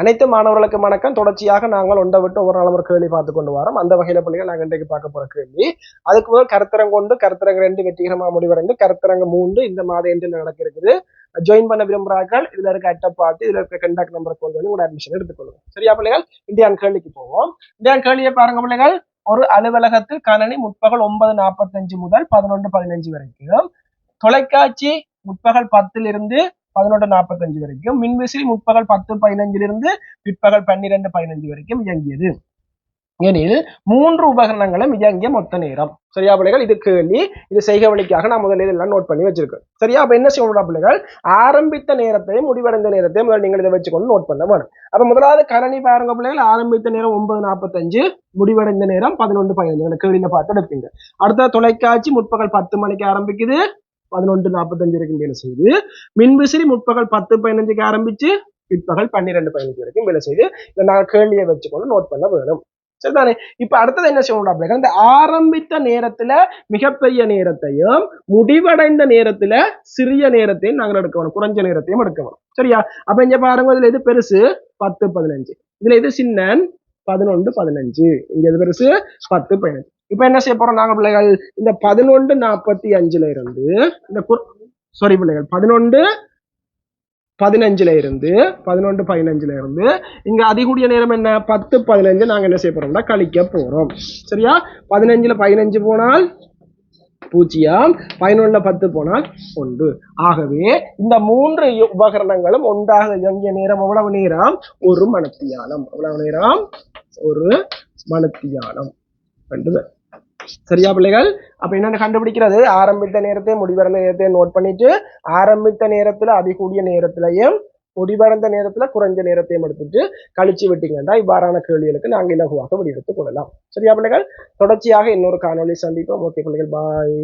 அனைத்து மாணவர்களுக்கு வணக்கம். தொடர்ச்சியாக நாங்கள் ஒன்றை விட்டு ஒவ்வொரு நாளும் ஒரு கேள்வி பார்த்து கொண்டு வரோம். அந்த வகையில பிள்ளைகள் நாங்கள் இன்றைக்கு பார்க்க போற கேள்வி. அதுக்கு முதல் கருத்தரங்கு ஒன்று கருத்தரங்கு ரெண்டு வெற்றிகரமாக முடிவடைந்து கருத்தரங்கு மூன்று இந்த மாதம் என்று நடக்க இருக்குது ஜாயின் பண்ண விரும்புகிறார்கள். இதுல இருக்க அட்டை பார்த்து இதுல இருக்க கண்டாக்ட் நம்பர் கொண்டு வந்து உங்களோட அட்மிஷன் எடுத்துக்கொள்ளுங்க சரியா பிள்ளைகள்? இந்தியான் கேள்விக்கு போவோம். இந்தியான் கேள்வியை பாருங்க பிள்ளைகள். ஒரு அலுவலகத்தில் கணனி முற்பகல் ஒன்பது நாற்பத்தஞ்சு முதல் பதினொன்று பதினஞ்சு வரைக்கும். தொலைக்காட்சி முற்பகல் பத்திலிருந்து பதினொன்று நாற்பத்தஞ்சு வரைக்கும். மின்விசிறி முற்பகல் பத்து பதினஞ்சிலிருந்து பிற்பகல் பன்னிரெண்டு பதினஞ்சு வரைக்கும் இயங்கியது. எனில் மூன்று உபகரணங்களும் இயங்கிய மொத்த நேரம். சரியா பிள்ளைகள்? இது கேள்வி. இது செய்க வழிக்காக நான் முதல்ல இதெல்லாம் நோட் பண்ணி வச்சிருக்கேன். சரியா? அப்ப என்ன செய்யணும் பிள்ளைகள்? ஆரம்பித்த நேரத்தையும் முடிவடைந்த நேரத்தையும் முதல்ல நீங்கள் இதை வச்சுக்கொண்டு நோட் பண்ண வேணும். அப்ப முதலாவது கரணி பாருங்க பிள்ளைகள். ஆரம்பித்த நேரம் ஒன்பது நாற்பத்தஞ்சு முடிவடைந்த நேரம் பதினொன்று பதினஞ்சு. கேள்வியில பார்த்து எடுப்பீங்க. அடுத்த தொலைக்காட்சி முற்பகல் பத்து மணிக்கு ஆரம்பிக்குது. பதினொன்று நாற்பத்தஞ்சு வரைக்கும் வேலை செய்யுது மின்விசிறி முற்பகல் பத்து பதினஞ்சுக்கு ஆரம்பிச்சு பிற்பகல் பன்னிரெண்டு பதினஞ்சு வரைக்கும் வேலை செய்யுது இதை நான் கேள்வியை வச்சுக்கொண்டு நோட் பண்ண வேணும். சரிதானே? இப்ப அடுத்தது என்ன செய்யணும் அப்படின்னா இந்த ஆரம்பித்த நேரத்துல மிகப்பெரிய நேரத்தையும் முடிவடைந்த நேரத்துல சிறிய நேரத்தையும் நாங்கள் எடுக்கணும் குறைஞ்ச நேரத்தையும் எடுக்கணும் சரியா? அப்ப இங்க பாருங்க இதுல இது பெருசு? பத்து பதினஞ்சு. இதுல இது சின்னன்? பதினொன்று பதினஞ்சு. இங்க இது பெருசு? பத்து பதினஞ்சு. இப்ப என்ன செய்ய போறோம் நாங்க பிள்ளைகள்? இந்த பதினொன்று நாற்பத்தி அஞ்சுல இருந்து இந்த சாரி பிள்ளைகள் பதினொன்று பதினஞ்சுல இருந்து பதினொன்று பதினஞ்சுல இருந்து இங்க அதிகூடிய நேரம் என்ன? பத்து பதினஞ்சு நாங்க என்ன செய்ய போறோம்னா கழிக்க போறோம். சரியா? பதினஞ்சுல பதினஞ்சு போனால் பூஜ்ஜியம் பதினொன்னுல பத்து போனால் ஒன்று. ஆகவே இந்த மூன்று உபகரணங்களும் ஒன்றாக இயங்கிய நேரம் எவ்வளவு நேரம்? ஒரு மணத்தியாலம் எவ்வளவு நேரம்? ஒரு மணத்தியாலம் ரெண்டு சரியா பிள்ளைகள்? அப்ப என்னென்ன கண்டுபிடிக்கிறது? ஆரம்பித்த நேரத்தை முடிவடைந்த நேரத்தையும் நோட் பண்ணிட்டு ஆரம்பித்த நேரத்துல அதிகூடிய நேரத்திலையும் முடிவடைந்த நேரத்துல குறைஞ்ச நேரத்தையும் எடுத்துட்டு கழிச்சு விட்டீங்கன்னா இவ்வாறான கேள்விகளுக்கு நாங்கள் இலகுவாக வெளியெடுத்துக் கொள்ளலாம். சரியா பிள்ளைகள்? தொடர்ச்சியாக இன்னொரு காணொலி சந்திப்போம். ஓகே பிள்ளைகள் பாய்